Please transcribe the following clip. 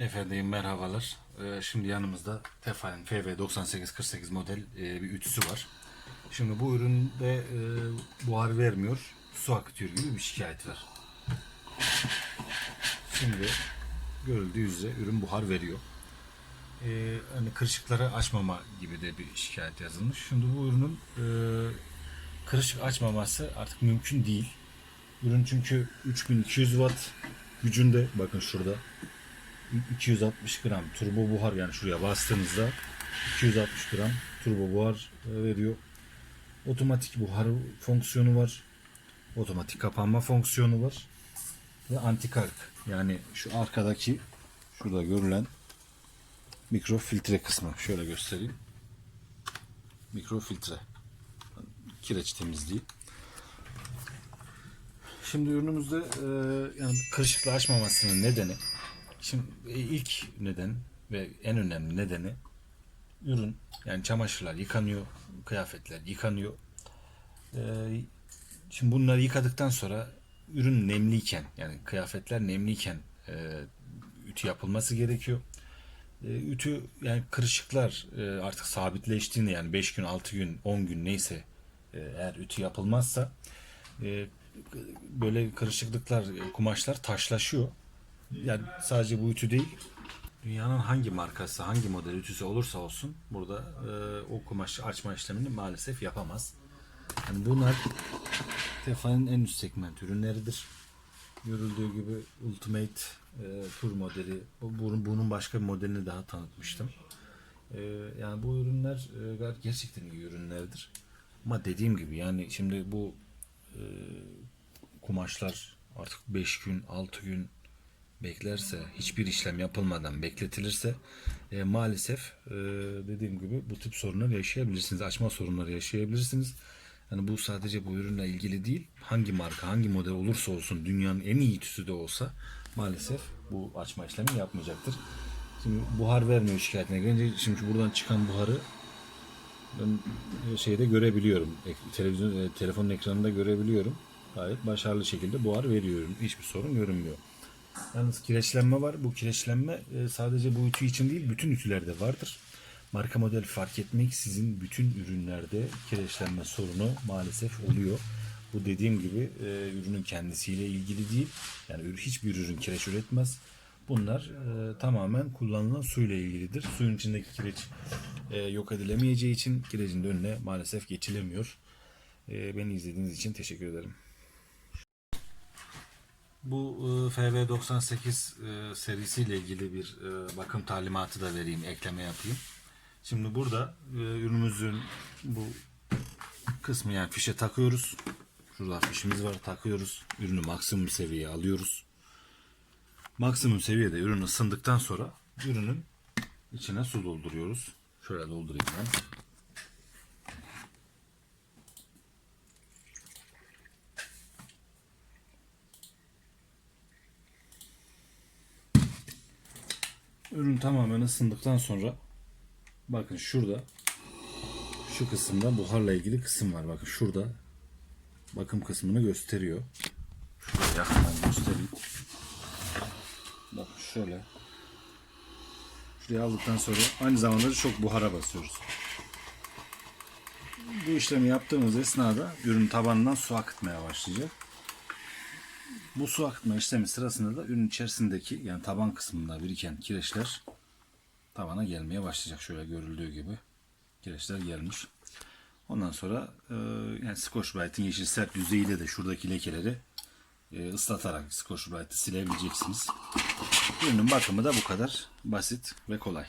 Efendim merhabalar. Ee, şimdi yanımızda Tefal'in FV9848 model e, bir ütüsü var. Şimdi bu üründe e, buhar vermiyor, su akıtıyor gibi bir şikayet var. Şimdi görüldüğü üzere ürün buhar veriyor. Ee, hani kırışıkları açmama gibi de bir şikayet yazılmış. Şimdi bu ürünün e, kırışık açmaması artık mümkün değil. Ürün çünkü 3200 watt gücünde bakın şurada 260 gram turbo buhar yani şuraya bastığınızda 260 gram turbo buhar e, veriyor. Otomatik buhar fonksiyonu var. Otomatik kapanma fonksiyonu var. Ve antikark yani şu arkadaki şurada görülen mikrofiltre kısmı şöyle göstereyim. Mikrofiltre kireç temizliği. Şimdi ürünümüzde e, yani kırışıklığı açmamasının nedeni Şimdi e, ilk neden ve en önemli nedeni ürün yani çamaşırlar yıkanıyor, kıyafetler yıkanıyor. Ee, şimdi bunları yıkadıktan sonra ürün nemliyken yani kıyafetler nemliyken e, ütü yapılması gerekiyor. E, ütü yani kırışıklar e, artık sabitleştiğinde yani 5 gün, 6 gün, 10 gün neyse e, eğer ütü yapılmazsa e, böyle kırışıklıklar, e, kumaşlar taşlaşıyor. Yani sadece bu ütü değil, dünyanın hangi markası, hangi model ütüsü olursa olsun burada e, o kumaşı açma işlemini maalesef yapamaz. Yani bunlar Tefa'nın en üst segment ürünleridir. Görüldüğü gibi Ultimate e, Tour modeli, bu- bunun, başka bir modelini daha tanıtmıştım. E, yani bu ürünler e, gerçekten iyi ürünlerdir. Ama dediğim gibi yani şimdi bu e, kumaşlar artık 5 gün, 6 gün beklerse, hiçbir işlem yapılmadan bekletilirse e, maalesef e, dediğim gibi bu tip sorunlar yaşayabilirsiniz. Açma sorunları yaşayabilirsiniz. Yani bu sadece bu ürünle ilgili değil. Hangi marka, hangi model olursa olsun dünyanın en iyi ütüsü de olsa maalesef bu açma işlemi yapmayacaktır. Şimdi buhar vermiyor şikayetine gelince şimdi buradan çıkan buharı ben e, şeyde görebiliyorum. Televizyon, e, telefonun ekranında görebiliyorum. Gayet başarılı şekilde buhar veriyorum. Hiçbir sorun görünmüyor. Yalnız kireçlenme var. Bu kireçlenme e, sadece bu ütü için değil, bütün ütülerde vardır. Marka model fark etmek sizin bütün ürünlerde kireçlenme sorunu maalesef oluyor. Bu dediğim gibi e, ürünün kendisiyle ilgili değil. Yani hiçbir ürün kireç üretmez. Bunlar e, tamamen kullanılan suyla ilgilidir. Suyun içindeki kireç e, yok edilemeyeceği için kirecin önüne maalesef geçilemiyor. E, beni izlediğiniz için teşekkür ederim. Bu e, FV98 e, serisiyle ilgili bir e, bakım talimatı da vereyim, ekleme yapayım. Şimdi burada ürünümüzün bu kısmı yani fişe takıyoruz. Şurada fişimiz var, takıyoruz. Ürünü maksimum seviyeye alıyoruz. Maksimum seviyede ürün ısındıktan sonra ürünün içine su dolduruyoruz. Şöyle doldurayım ben. Ürün tamamen ısındıktan sonra bakın şurada şu kısımda buharla ilgili kısım var. Bakın şurada bakım kısmını gösteriyor. Şuraya yakından göstereyim. Bakın şöyle. Şuraya aldıktan sonra aynı zamanda da çok buhara basıyoruz. Bu işlemi yaptığımız esnada ürün tabanından su akıtmaya başlayacak. Bu su akıtma işlemi sırasında da ürün içerisindeki yani taban kısmında biriken kireçler tabana gelmeye başlayacak. Şöyle görüldüğü gibi kireçler gelmiş. Ondan sonra e, yani Scotch Brite'in yeşil sert yüzeyiyle de şuradaki lekeleri e, ıslatarak Scotch Brite'ı silebileceksiniz. Ürünün bakımı da bu kadar basit ve kolay.